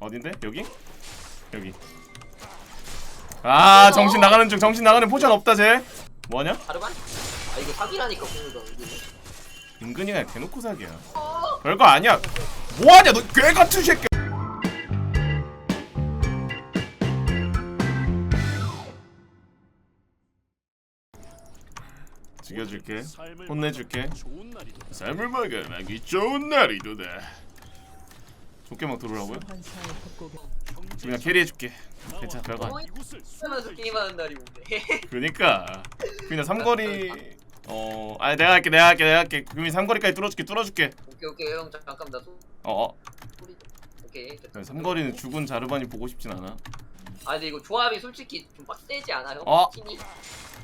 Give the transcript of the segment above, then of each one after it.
어딘데? 여기? 여기 아 정신 나가는 중 정신 나가는 포션 없다 쟤 뭐하냐? 자르반? 아 이거 사기라니까 공유가 은근히 은근히가 대놓고 사기야 어? 별거 아니야 뭐하냐 너 괴같은 새끼 죽여줄게 혼내줄게 삶을 먹어나기 좋은 날이도다 좋게만 들어오라고요? 그냥 캐리해줄게. 괜찮아 별거 아니야. 쓰면서 게임하는 날이 오네. 그니까. 그냥 삼거리 어 아니 내가 할게 내가 할게 내가 할게. 그러면 삼거리까지 뚫어줄게 뚫어줄게. 오케이 오케이. 형 잠깐 나 소, 어어. 소리 좀 오케이 됐다. 삼거리는 죽은 자르반이 보고 싶진 않아. 아 근데 이거 조합이 솔직히 좀 빡세지 않아요? 어? 팀이?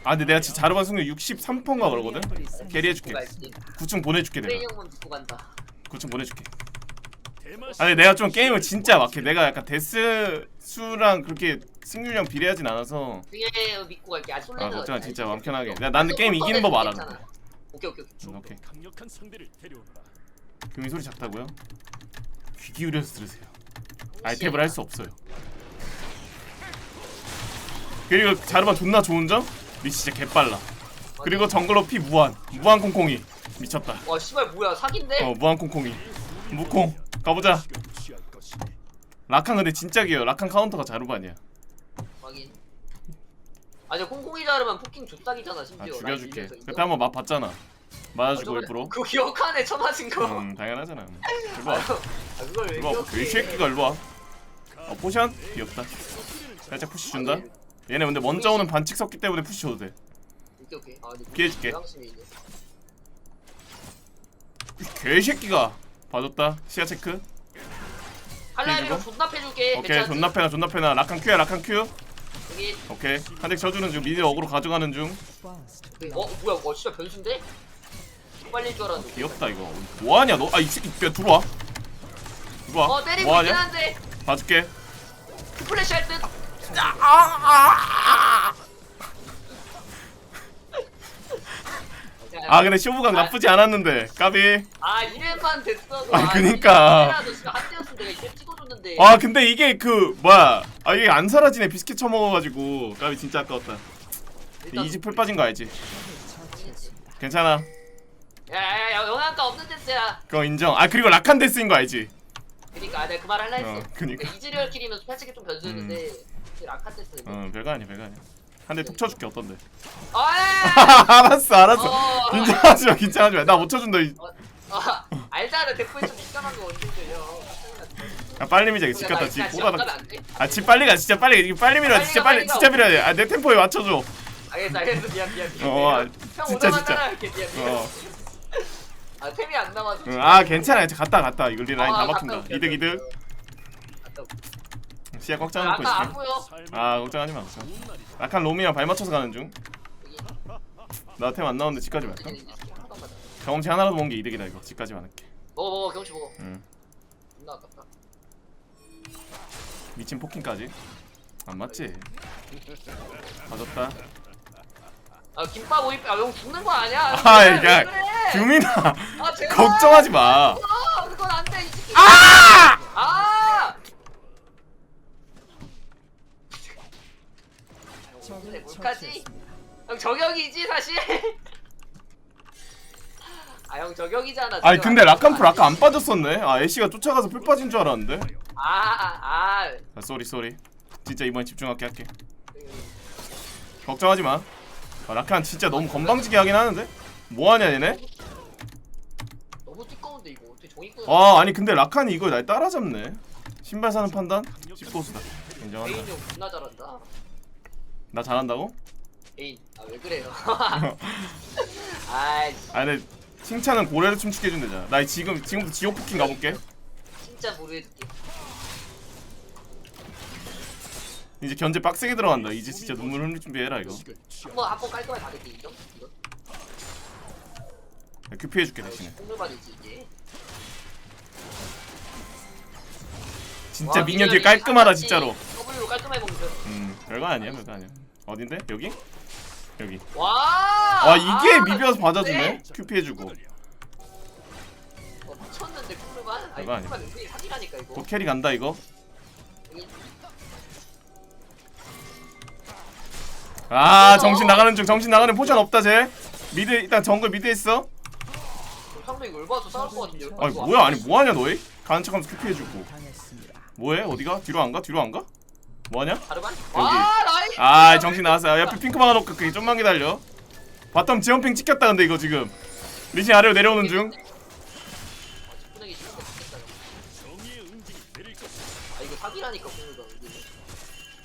아 근데 내가 진짜 자르반 승률 63%인가 그러거든? 캐리해줄게. 누가 있지? 9층 보내줄게 내가. 형만 듣고 간다. 9층 보내줄게 아 근데 내가 좀 게임을 진짜 막해. 내가 약간 데스 수랑 그렇게 승률이랑 비례하진 않아서. 그게 믿고 갈게. 아아 솔레는 걱정? 진짜 맘 편하게. 이거. 내가 나는 게임 이기는 법 알아. 오케이 오케이 오케이. 음, 오케이. 강력한 상대를 데려오너라. 금이 소리 작다고요? 귀 기울여서 들으세요. 아이템을 할 수 없어요. 그리고 자르반 존나 좋은 점? 니 진짜 개빨라. 그리고 정글로 피 무한. 무한 콩콩이. 미쳤다. 와 씨발 뭐야. 사기인데? 어 무한 콩콩이. 무콩 가보자. 라칸 근데 진짜 귀여워 라칸 카운터가 자르반이야. 확인. 아니 콩콩이 자르면 포킹 족삭이잖아 아 심지어. 죽여줄게. 라인 밀면서 그때 한번 맛 봤잖아. 맞아주고 일부러. 그거 기억하네 쳐맞은 거. 음 당연하잖아. 일로 아와 그걸 왜 일로 와. 기억해? 이 새끼가 일로 와. 어, 포션? 귀엽다. 살짝 푸시 준다. 얘네 근데 먼저 오는 반칙 섰기 때문에 푸시 줘도 돼. 오케이 오케이. 아 근데 피해줄게. 이 개새끼가 봐줬다. 시야 체크. 할라이비로 피해주고. 존나 패줄게. 오케이 괜찮지? 존나 패나 존나 패나. 라칸 큐야 라칸 큐. 여기. 오케이. 한 대 쳐주는 중 미드 어그로 가져가는 중. 어 뭐야 어 진짜 변수인데? 빨릴 줄 알았는데. 귀엽다 이거. 뭐하냐 너? 아이 새끼 야 들어와. 들어와. 어 때리고 있긴 뭐하냐? 한데. 봐줄게. 그 플래시 할듯. 아 근데 쇼부각 나쁘지 않았는데. 까비. 아 이래만 됐어도 아, 그니까. 이래라도 진짜 한 대였으면 내가 이제 찍어줬는데. 아 근데 이게 그 뭐야. 아 이게 안 사라지네. 비스킷 처먹어가지고. 까비 진짜 아까웠다. 일단 이지 풀 빠진 거 알지? 괜찮아. 야야야 영양가 없는 데스야. 그거 인정. 아 그리고 라칸 데스인 거 알지? 그니까 아, 내가 그 말 할라 했어 어, 그니까. 이즈리얼 킬이면 솔직히 좀 변수였는데 라칸 데스 어 별거 아니야 별거 아니야 한 대 툭 쳐줄게 어떤데? 아 알았어 알았어. 어. 긴장하지 마 긴장하지 마나 못 쳐준다 이- 아, 알잖아. 대포에 좀 민감한 거 언제 들려. 아 빨리 미자 집 갔다. 나집 보다가 돼? 아집 빨리 가 진짜 빨리 이거 빨리 밀어 진짜 가, 빨리 빨리 가. 진짜 밀어야 돼아내 템포에 맞춰줘. 알겠어 알겠어. 미안 미안 미안. 어, 아, 형 진짜, 진짜. 할게. 미안 미안. 어. 아 템이 안 남아서 응, 아 괜찮아. 이제 갔다 갔다. 이거 리 라인 아, 다 막힌다. 올게, 이득 이득. 시야 꽉 아, 짜놓고 아까 안 있을게 보여. 아 걱정하지 마 걱정. 약간 로미랑 발 맞춰서 가는 중. 나 템 안 나오는데 집까지 말까? 경험치 하나라도 먹은 게 이득이다 이거. 집까지 많을게. 먹어 먹어 경치 먹어. 응. 존나 아깝다. 미친 포킹까지? 안 맞지? 맞았다. 아 김밥 오이 아형 죽는 거 아니야? 아왜 이게 그래? 규민아 아 제발. 걱정하지 마. 아 그건 안돼 이 새끼. 아! 아 뭘까지? 형 저격이지 사실? 아 형 저격이잖아 아니 지금. 근데 라칸풀 아까 안 빠졌었네. 아 애쉬가 쫓아가서 풀 빠진 줄 알았는데. 아아 아, 아 쏘리 쏘리. 진짜 이번에 집중할게 할게. 걱정하지 마. 아, 라칸 진짜 너무 건방지게 하긴 하는데? 뭐 하냐 얘네? 너무 띠꺼운데 이거 어떻게 종이꾼 아 아니 근데 라칸이 이걸 날 따라잡네. 신발 사는 판단? 씹고수다. 인정한다. 에인 형 존나 잘한다 나 잘한다고? 에인 아왜 그래요? 아이. 아 근데 칭찬은 고래를 춤추게 해준대잖아. 나 지금 지금부터 지옥 포킹 가볼게. 진짜 모르겠게. 이제 견제 빡세게 들어간다. 이제 진짜 눈물 흘릴 준비해라 이거. 한번 한번 깔끔하게 가겠지 인정? 이거? 야, 큐피 해줄게 대신에. 공물 받을지 이게? 진짜 와, 미니언이 깔끔하다 진짜로. W로 깔끔하게 먹는 음 별거 아니야 별거 아니야 어딘데? 여기? 여기. 와! 아 이게 아, 나 미비와서 받아주네? 큐피 네. 해주고. 어, 미쳤는데 쿠르만? 아니 쿠르만 은근히 사기라니까 이거. 곧 캐리 간다 이거. 아 정신 나가는 중 정신 나가는 포션 없다 쟤. 미드 일단 정글 미드 있어. 상당히 열받아서 싸울 것 같은데 아니 뭐야? 아니 뭐하냐 너희? 가는 척하면서 큐피 해주고. 뭐해? 어디가? 뒤로 안가? 뒤로 안가? 뭐하냐 다르반? 여기. 아 나이스. 아 정신 나갔어 야, 옆에 핑크 막아놓고 그게 좀만 기다려 바텀 지원핑 찍혔다 근데 이거 지금 리신 아래로 내려오는 중 것이다. 아 이거 사기라니까 공유가 은근히.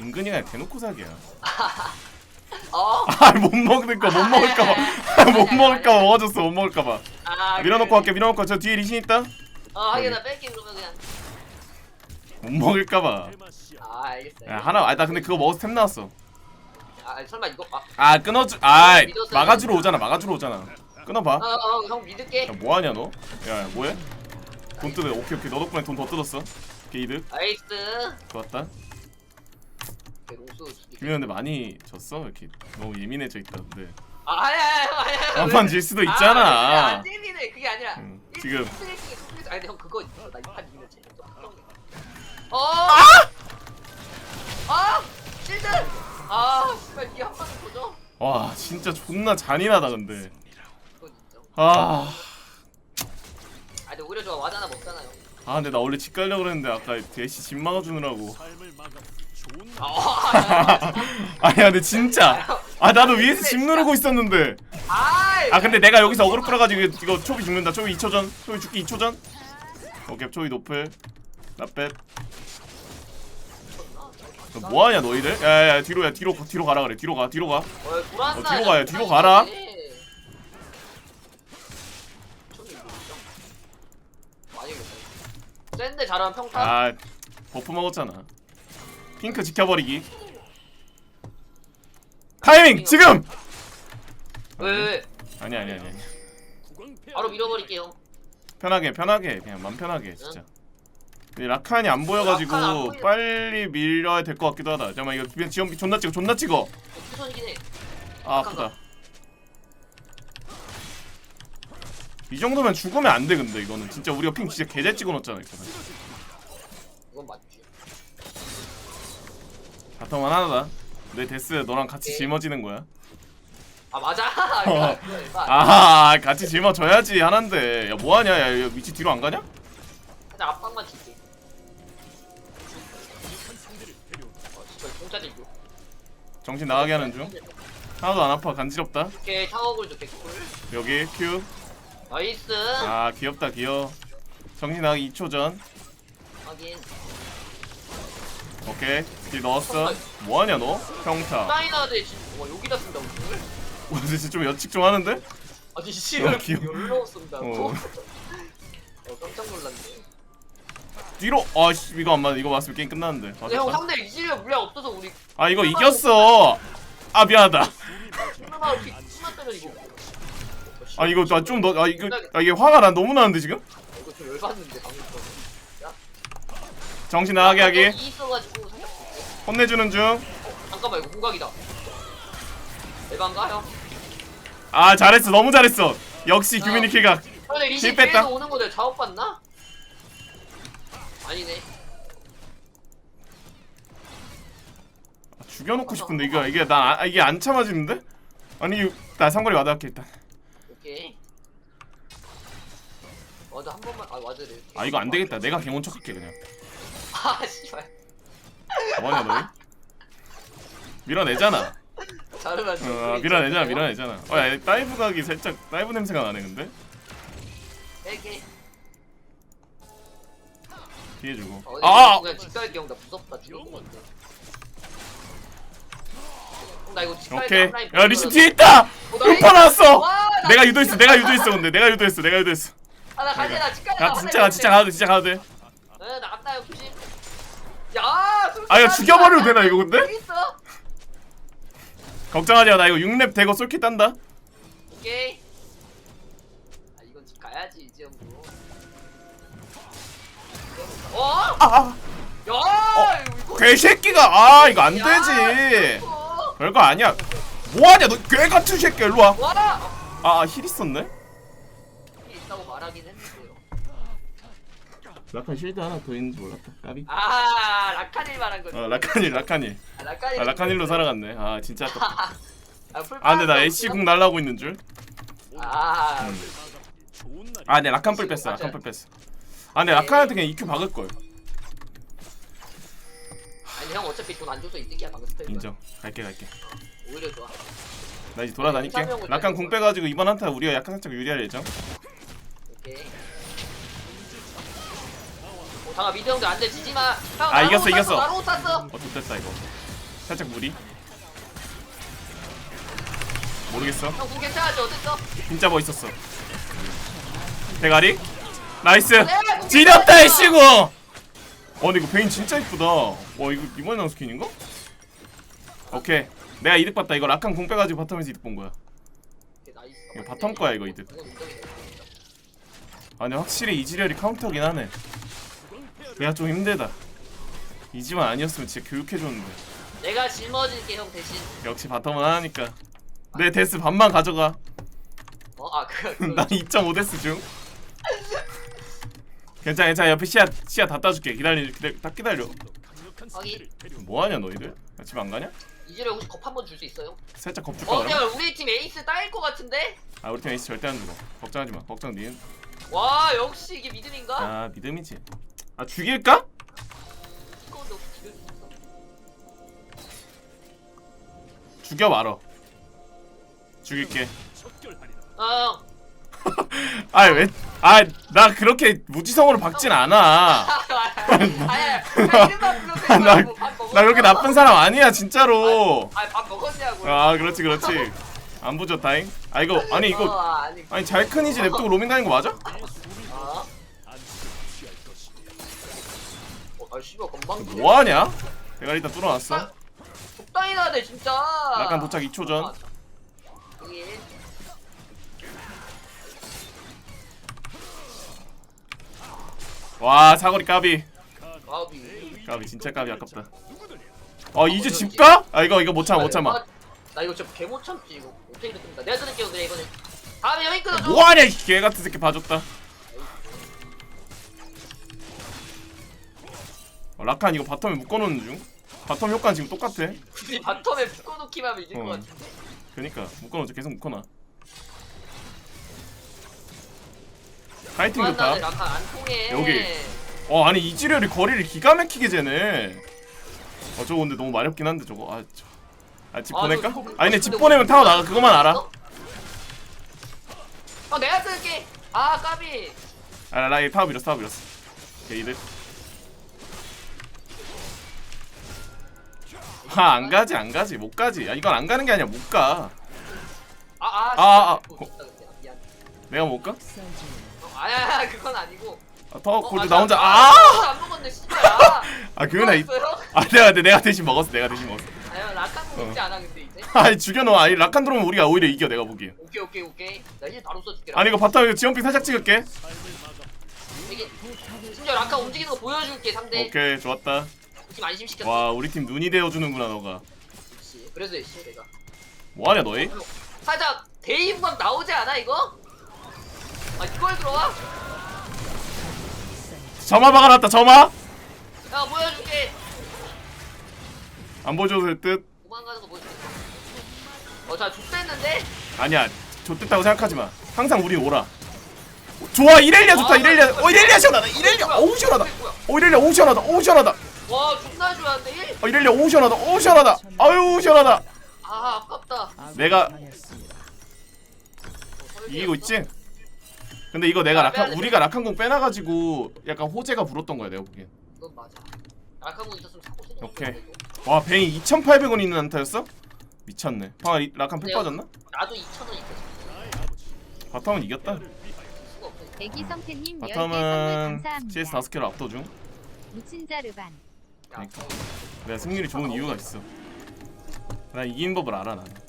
은근히 그냥 대놓고 사기야 어? 아못 먹을 거못 먹을까봐 못 먹을까봐 먹어줬어 못 먹을까봐 아 밀어놓고 갈게 밀어놓고 저 뒤에 리신 있다 아 하긴 나 뺄게 그러면 그냥. 못 먹을까봐. 아 알겠어. 야 하나 아나 근데 그거 먹어서 템 나왔어 아 설마 이거 아. 아 끊어주 아 믿었어요. 막아주러 오잖아 막아주러 오잖아 끊어봐 어형 믿을게. 야 뭐하냐 너? 야 뭐해? 돈 뜯어 오케이 오케이 너 덕분에 돈 더 뜯었어 게이드 나이스. 좋았다. 김현 근데 많이 졌어? 이렇게 너무 예민해져 있다 근데 아 아니야 아니야 아니야. 한판 질 수도 있잖아 아, 안 재미네 그게 아니라. 응, 일- 지금. 스트레스, 스트레스. 아니 근데 형 그거 있어. 나 이판 이기면 재밌 어. 어. 아! 실드! 아, 씨발 이게 한 번은 보죠? 와 진짜 존나 잔인하다 근데 그건 인정. 아... 아, 근데 오히려 저 와자나 먹잖아요. 아 근데 나 원래 집 가려고 그랬는데 아까 대시 집 막아주느라고 아, 아, 아니야 근데 진짜 아 나도 위에서 집 누르고 있었는데 아이! 아 근데 내가 여기서 어그로 끌어가지고 이거- 이거 초비 죽는다 초비 2초 전 초비 죽기 2초 전 오케이 초비 노플 나뱃 너 뭐하냐 너희들? 야야야 뒤로 야 뒤로 뒤로 가라 그래 뒤로 가 뒤로 가 어. 어, 뒤로 가요, 뒤로 가라. 많이. 센데 잘하면 평타. 아 버프 먹었잖아 핑크 지켜버리기 타이밍 지금 왜, 왜, 왜? 아니 아니 아니. 바로 밀어버릴게요. 편하게 편하게 그냥 맘 편하게 진짜 라칸이 안 보여가지고 라칸 안 보여. 빨리 밀려야 될 것 같기도 하다 잠깐만 이거 그냥 지원 존나 찍어 존나 찍어 해. 아 아프다 이 정도면 죽으면 안 돼 근데 이거는 진짜 우리가 핑 진짜 개잘 찍어놓잖아 이거 이건 맞지. 바텀만 하나다 내 데스 너랑 같이 오케이. 짊어지는 거야 아, 맞아. 어. 아 같이 짊어져야지 하는데 야 뭐하냐 야 위치 뒤로 안 가냐? 그냥 압박만 줄게. 정신 나가게 하는 중 하나도 안 아파 간지럽다 오케이, 타워골도 개꿀. 여기 큐 나이스. 아 귀엽다 귀여워 정신 나가기 2초 전 확인. 오케이 딜 넣었어 뭐하냐 너? 평타 사이나드 지금 와 여기다 쓴다고 이걸? 와 진짜 좀 여칙 좀 하는데? 어, 귀여워. 열로 쓴다고? 어. 어. 깜짝 놀랐네. 뒤로 아씨 이거 안 맞아 이거 맞으면 게임 끝났는데 근데 형 맞았다 상대 이질력 물량 없어서 우리 아 이거 이겼어 아 미안하다 하나 이렇게 치만 때려 이거. 아 이거 나좀너아 이거 아 이게 화가 나 너무 나는데 지금? 이거 좀 열받는데 방금 거. 정신 나가게 하기 이 있어가지고 살짝 볼게. 혼내주는 중 잠깐만 이거 공각이다. 대반가 형? 아 잘했어 너무 잘했어 역시 규민이 킬각 근데 힐 뺐다. 뒤에서 오는 거 내가 작업 봤나? 아니네. 아, 죽여놓고 싶은데 이거 이게 나 아, 이게 안 참아지는데? 아니 나 상거리 와닿게 일단 오케이. 와드 한 번만 아 와드를. 아 이거 안 되겠다 내가 개몬 척할게 그냥 아 씨발. 뭐하냐 너희? 밀어내잖아 자르면 어 밀어내잖아 밀어내잖아 어야 다이브 각이 살짝 다이브 냄새가 나네 근데 이렇게. 뒤에 주고 어, 아! 아! 그냥 갈게 형나 무섭다 죽을 것 같아. 형, 나 이거 집 갈게 오케이 야 리시 보여줘야 뒤에 있다! 어, 나 음파 나왔어! 내가 유도했어 내가 유도했어 근데 내가 유도했어 내가 유도했어 아, 나 가지 나 집갈게. 야 진짜 가 진짜 가도 돼 진짜 가도 돼 네, 나갔다 형 조심. 야, 솔직히 아, 이거 나 죽여버려도 되나, 이거 근데? 여기 있어. 걱정하지 마나 이거 6렙 대거 솔킷 딴다 오케이. 아, 이건 집 가야지 이제 형도. 어? 아 야, 이거 개새끼가 아 이거 안 야, 되지. 별거 아니야 뭐하냐 너 개같은 새끼 일로 와 와. 아힐 있었네? 이 있다고 말하긴 했는데요. 라칸 실드 하나 더 있는지 몰랐다 까비 아 라카닐 말한 거지 어 라칸일 라칸일 아, 라카닐 아 라칸일로 살아갔네 아 진짜 아깝다 아, 풀 아 근데 나. 애쉬 궁 날라고 있는 줄 아 아, 네 라칸 뿔 뺐어. 라칸 뿔 뺐어. 아, 근데 라칸한테 그냥 EQ 박을 걸. 아니 형 어차피 돈 안 줘서 이득이야 방금 스타일 인정. 갈게, 갈게. 오히려 좋아 나 이제 돌아다닐게. 라칸 궁 빼가지고 이번 한타 우리가 약간 살짝 유리할 예정. 오케이 어 당아 미드 형도 안돼 지지마 형 아, 이겼어, 이겼어. 나로 탔어 어, 좋됐다 이거. 살짝 무리. 모르겠어. 형궁 괜찮아지 어땠어? 진짜 멋있었어. 대가리. 나이스. 네, 궁 지렸다. 애쉬고. 어, 근데 이거 베인 진짜 이쁘다. 와, 이거 이번에 나온 스킨인가? 오케이. 내가 이득 봤다. 이거 라칸 궁 빼가지고 바텀에서 이득 본 거야. 이거 바텀 거야, 이거 이득. 아 근데 확실히 이지렬이 카운터긴 하네 내가 좀 힘들다 이지만 아니었으면 진짜 교육해줬는데 내가 짊어질게 형 대신 역시 바텀은 하나니까 내 데스 반만 가져가 어 아 그, 그난 2.5 데스 중 괜찮아 괜찮아 옆에 시야 시야 다 따줄게 기다려 기다려 딱 기다려 거기. 뭐하냐 너희들 집안 가냐? 이즈를 혹시 겁 한 번 줄 수 있어요? 살짝 겁 줄까 어 그럼? 그냥 우리 팀 에이스 따일 것 같은데? 아 우리 팀 에이스 절대 안 죽어 걱정하지 마 걱정 니은 와 역시 이게 믿음인가? 아 믿음이지 아 죽일까? 너 있어? 죽여 말어 죽일게 척결하리라. 아 아왜아나 그렇게 무지성으로 박진 않아 나-? 나 그렇게 나쁜 사람 아니야 진짜로 아밥 먹었냐고 아 그렇지 그렇지 안 부졌다잉 아 이거 아니 어, 이거 아니 아니 잘 큰이지 냅두고 로밍 다닌 거 맞아? 아. 어, 아 씨발 건방 뭐하냐? 내가 일단 뚫어놨어 적당히 나네 진짜 약간 도착 2초 전. 와 사거리 까비. 마비 까비 진짜 까비 아깝다? 어 이제 집 가? 아 이거 이거 못 참아 못 참아. 나 이거 진짜 개못 참지 이거. 어떻게 됐습니다. 내가 들을게요 그래 이거는. 다음에 형이 끊어줘. 뭐하냐 이 개같은 새끼 봐줬다. 어, 라칸 이거 바텀에 묶어놓는 중? 바텀 효과는 지금 똑같아. 바텀에 묶어놓기만 하면 이길 어. 것 같은데? 그니까 묶어놓자. 계속 묶어놔 파이팅 좋다. 안 통해. 여기. 어 아니 이지렬이 거리를 기가 막히게 재네. 어 저거 근데 너무 마렵긴 한데 저거. 아아집 아, 보낼까? 저- 저- 아니 근데 집 보내면 타고 나가. 그거만 알아. 어? 내가 쓸게. 아 까비. 아 라이 타워 밀었어 타워 밀었어. 게이드 아안 가지 안 가지. 못 가지. 야 이건 안 가는 게 아니야. 못 가. 아아 아, 아. 미안 내가 못 가? 어, 아야 그건 아니고. 아, 더 어, 골드 아, 나 혼자. 아, 아아 안 먹었네 씨발. 아 그건 아니 먹었어요? 아 내가 내가 대신 먹었어 내가 대신 먹었어. 아니 라칸 어. 먹지 않아 근데 이제. 아니 죽여놓어 아니 라칸 들어오면 우리가 오히려 이겨 내가 보기에 오케이 오케이 오케이. 나 이제 바로 써줄게 아니 이거 바텀 이거 지원핑 살짝 찍을게. 이게 심지어 라칸 움직이는 거 보여줄게 상대. 오케이 좋았다. 팀 안심시켰어. 와 우리 팀 눈이 되어주는구나 너가. 그래서 했지 내가. 뭐하냐 너희? 살짝 대이부각 나오지 않아 이거? 아 이걸 들어와? 점화 박아놨다 점화. 야 보여줄게? 안 보여줘도 될 듯. 도망가는 거 보여줄게. 어자 족됐는데? 아니야 좋댔다고 생각하지 마. 항상 우리 오라. 좋아 이렐리아 좋다 이렐리아. 어 이렐리아 시원하다. 이렐리아 어우 시원하다. 어 이렐리아 어우 시원하다. 어우 시원하다. 와 존나 좋아한데 1? 어 이렐리아 어우 시원하다. 어우 시원하다. 아유 시원하다. 아 아깝다. 내가 어, 이기고 있지? 근데 이거 내가 라칸 우리가 라칸공 빼놔가지고 약간 호재가 불었던 거야 내가 보기엔. 그건 맞아. 라칸군 있었으면 자꾸 쓰는 오케이. 와 베인 2,800원 있는 한타였어? 미쳤네. 방아 이- 라칸 팩 빠졌나? 나도 2천 원 있었어 나의 아버지 바텀은 이겼다. 수가 없어. 대기성태님 10개 선물 바텀은 감사합니다. CS 5개로 압도중. 무친 자르반. 그러니까. 내가 승률이 좋은 이유가 있어. 나 이기는 법을 알아 나는. 어,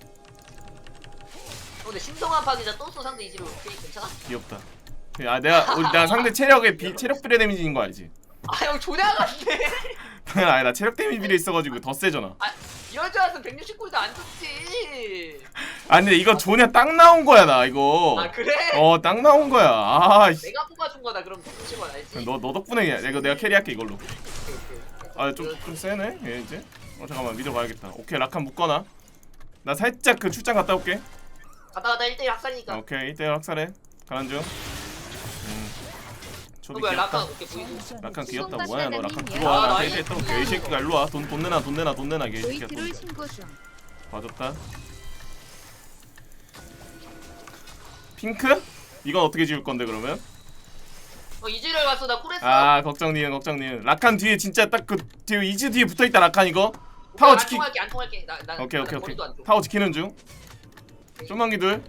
근데 신성한 파기자 또또 상대 이지로 오케이 괜찮아? 귀엽다 아 내가 우리 나 상대 체력에 비 체력 비례 데미지인 거 알지? 아 형 조냐 같네 아니 나 체력 데미지 비례 있어가지고 더 세잖아 이럴 줄 알았으면 169도 안 줬지. 아니 근데 이거 조냐 딱 나온 거야 나 이거 아 그래? 어 딱 나온 거야 아너 내가 뽑아준 거다 그럼 169건 알지? 너 덕분에 야, 이거 내가 캐리할게 이걸로 오케이, 오케이. 아 좀 좀 세네 얘 이제 어 잠깐만 믿어 가야겠다 오케이 라칸 묶어놔 나 살짝 그 출장 갔다 올게 가다 가다 1대1 학살이니까. 오케이 이때 학살해 가는 중 음. 초비 라카 귀엽다 오케이 보이고. 라칸 귀엽다 손 뭐야 너 라칸 들어와 아, 라칸 나이스. 이제 또 개새끼가 일로 와 돈 돈 내놔 돈 내놔 돈 내놔 개새끼야 돈 조이트롤 신고 중. 봐줬다 핑크? 이건 어떻게 지울 건데 그러면? 어 이즈를 갔어 나 쿨했어. 아 걱정 니은 걱정 니은 라칸 뒤에 진짜 딱 그 뒤에 이즈 뒤에 붙어있다 라칸 이거 타워 안 지키 통할게 안 통할게. 나, 나, 오케이 나 오케이 오케이 안. 타워 지키는 중 좀만 기둘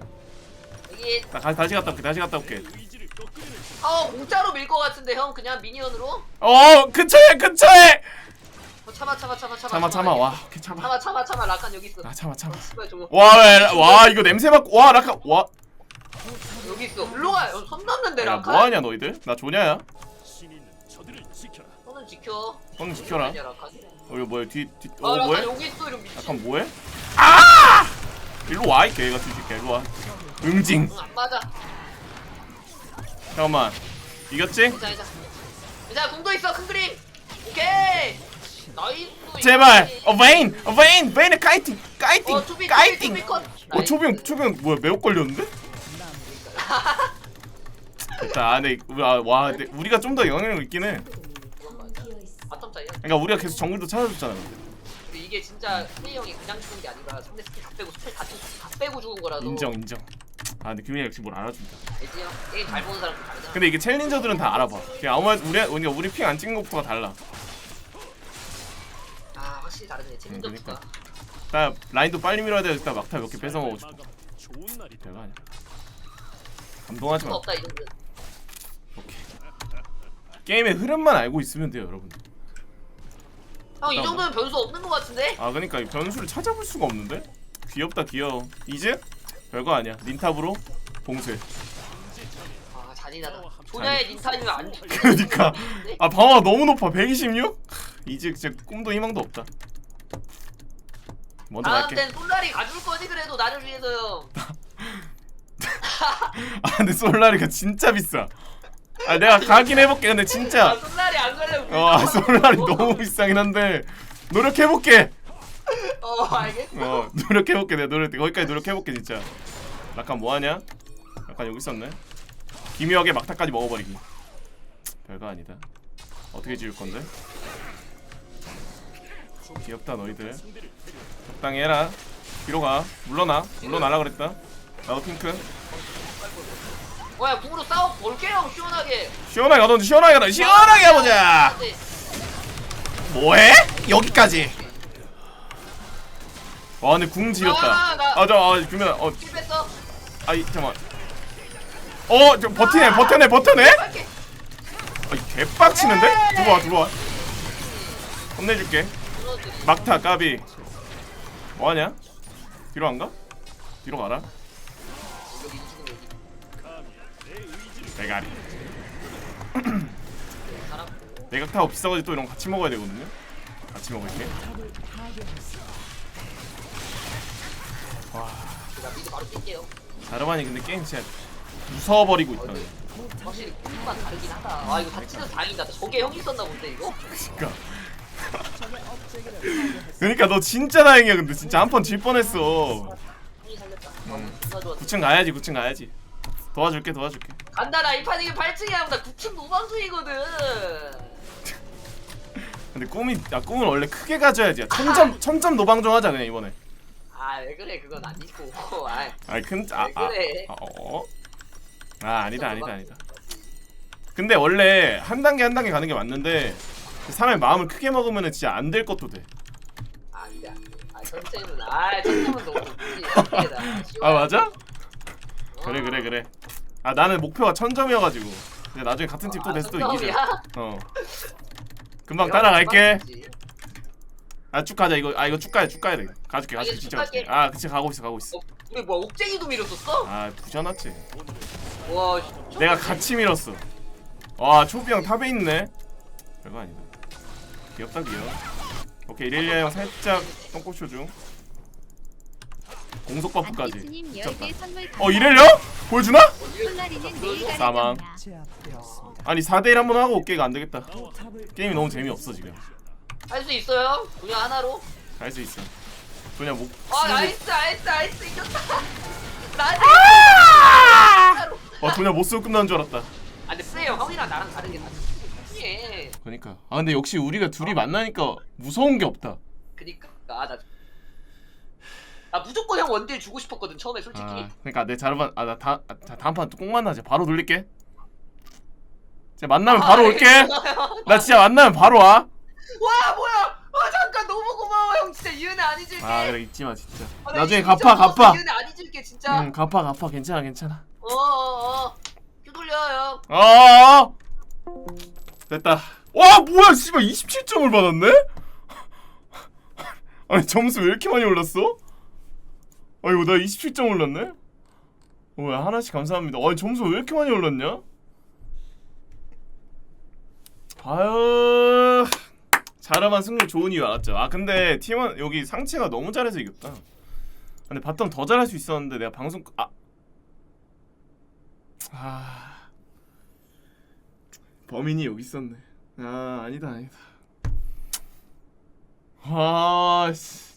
여기 나 가- 다시 갔다 올게 다시 갔다 올게 의지를 꺾으려는 타워 공짜로 밀 것 같은데 형 그냥 미니언으로? 어 근처에 근처에 어, 참아 참아 참아 참아 참아 참아 와 오케이 참아 참아 참아 참아 라칸 여기 있어. 아 참아 참아 씨발 저거 와와 이거 냄새 맡고 와 라칸 와 여기 있어. 일로 가. 어, 손 넘는데 야, 라칸. 뭐하냐 너희들 나 조냐야 저들을 지켜라. 손은 지켜. 손 지켜라 아니야, 라칸. 어 이거 뭐야 뒤뒤 아어 라칸 뭐해 여기 있어 이런 미친. 약간 뭐해 아 일로 와 이 개가 뒤질게 일로 와 응징 응, 안 맞아. 잠깐만 이겼지 괜찮아 괜찮아. 괜찮아 궁도 있어 큰 그림. 오케이. 나이스. 제발. 어 베인 어 베인 베인의 카이팅 카이팅 어 투비 투비 카이팅 투비 컷. 어 초병 초병 뭐야 매혹 걸렸는데 일단 안에 아, 와 근데 우리가 좀 더 영향력 있긴 해 차이야. 그러니까 우리가 계속 정글도 찾아줬잖아 근데. 이게 진짜 플레이 형이 그냥 죽은 게 아니라 상대 스킬 다 빼고 스펠 다, 죽- 다 빼고 죽은 거라서. 인정 인정 아 근데 규민이 역시 뭘 알아준다 알지 형? 게임 잘 보는 사람 좀 다르잖아. 근데 이게 챌린저들은 다 알아봐 그냥 아무 말 우리 그러니까 우리 핑 안 찍은 것부터가 달라 아 확실히 다르네. 음, 그러니까. 부가. 나 라인도 빨리 밀어야 되겠다 막타 몇 개 뺏어 먹고 싶어. 좋은. 내가 아니야 감동하지 마 없다 이 정도. 게임의 흐름만 알고 있으면 돼요 여러분 형이 잠깐만. 정도면 변수 없는 것 같은데? 아이 변수를 찾아볼 수가 없는데 귀엽다 귀여워 이제 별거 아니야 닌탑으로 봉쇄 아 잔인하다. 조냐의 닌타니는 안 죽. 그러니까 아 방어가 너무 높아 126? 이제 진짜 꿈도 희망도 없다 먼저 다음 갈게 땐 솔라리 가줄 거지 그래도 나를 위해서 형. 아 근데 솔라리가 진짜 비싸 아 내가 가긴 해볼게. 근데 아 진짜. 솔라리 안 가려면 어. 아, 솔라리 너무 비싸긴 한데 노력해볼게. 어 알겠어. 어 노력해볼게. 내가 노력 거기까지 노력해볼게 진짜. 라칸 뭐하냐? 라칸 여기 있었네. 기묘하게 막타까지 먹어버리기. 별거 아니다. 어떻게 지울 건데? 귀엽다 너희들. 적당히 해라. 뒤로 가. 물러나. 물러나라 그랬다. 나도 핑크 뭐야 궁으로 싸워 볼게요 시원하게. 시원하게 가던지 시원하게 가던지 시원하게 가보자 네. 뭐해? 여기까지 와 근데 궁 지렸다 아, 나- 아저 아, 규민아 어 킬 뺐어. 아이 잠깐 어저 버티네 버텨내 버텨내 할게. 아이 개빡치는데 들어와 들어와 혼내줄게. 막타 까비 뭐하냐 뒤로 안 가? 뒤로 가라 대가리. 내각 타고 비싸가지고 또 이런 거 같이 먹어야 되거든요 같이 먹을게 제가 미드 바로 뛸게요. 자르반이 근데 게임 진짜 무서워버리고 있다 그냥. 확실히 궁만 다르긴 하다. 아 이거 다 찢어서 다행이다. 저게 형이 있었나 본데 이거? 그니까 그러니까 너 진짜 다행이야 근데 진짜 한판질 뻔했어 형이 살렸다. 어, 존나 좋았어. 9층 가야지 9층 가야지 도와줄게 도와줄게 간다 나 이판 이게 8층이야. 나 9층 노방수이거든. 근데 꿈이 야 꿈은 원래 크게 가져야지 천점 천점 노방종 하자 그냥 이번에 아 왜 그래 그건 아니고. 아 아니 큰아아 왜 그래? 아, 어? 아 아니다 아니다 아니다 근데 원래 한 단계 한 단계 가는 게 맞는데 그 사람의 마음을 크게 먹으면 진짜 안 될 것도 돼. 안돼 안돼. 아 천천히는 아 천천히는 너무 좋지. 아 맞아? 그래 그래 그래. 아 나는 목표가 천 점이어가지고. 근데 나중에 같은 팀또 돼서 또 이기자. 어. 금방 따라갈게. 아 쭉 가자 이거 아 이거 쭉 가야 쭉 가야 돼. 가줄게 가줄게 진짜 쭉 가줄게. 아 그치 가고 있어 가고 있어. 어, 우리 뭐야 옥쟁이도 밀었었어? 아 부셔놨지. 와 내가 같이 밀었어. 와 초비 형 탑에 있네. 별거 아니다. 귀엽다 귀여워. 오케이 이렐리아 형 살짝 똥꼬쇼 중 공속 버프까지 안티치님 미쳤다. 10개 선물 어 이렐리아? 보여주나? 내일 사망. 아니 4대1 한번 하고 올게가 안되겠다 게임이 너무 재미없어 지금 할 수 있어요? 그냥 하나로? 갈 수 있어 그냥 목 아 나이스 나이스 나이스 이겼다 나이스 하나로 와 도냐 못 쓰고 끝나는 줄 알았다 아 근데 플레이어 형이랑 나랑 다른 게 다. 예. 그러니까 아 근데 역시 우리가 둘이 만나니까 무서운 게 없다 그니까 아나 나 무조건 형 원딜 주고 싶었거든 처음에 솔직히. 아 그러니까 내 자르반 아나 다, 아, 다- 다음 판 꼭 만나자 바로 돌릴게 진짜 만나면 바로 아, 올게 알겠어요. 나 진짜 만나면 바로 와아 와 뭐야? 와 잠깐 너무 고마워 형 진짜 이은혜 안 잊을게. 그래 잊지마 진짜 아, 나 나중에 이- 갚아 잊어먹었어. 갚아 이은혜 안 잊을게 진짜. 응 갚아 갚아 괜찮아 괜찮아 어어어. 큐 돌려 형. 어 됐다 와 뭐야 씨발 27점을 받았네? 아니 점수 왜 이렇게 많이 올랐어? 아이고 나 27점 올랐네? 어, 뭐야 하나씩 감사합니다 아니 점수 왜 이렇게 많이 올랐냐? 아유 자라만 승률 좋은 이유 알았죠 아 근데 팀원 여기 상체가 너무 잘해서 이겼다 근데 바텀 더 잘할 수 있었는데 내가 방송 아 아... 범인이 여기 있었네. 아 아니다 아니다. 아 씨.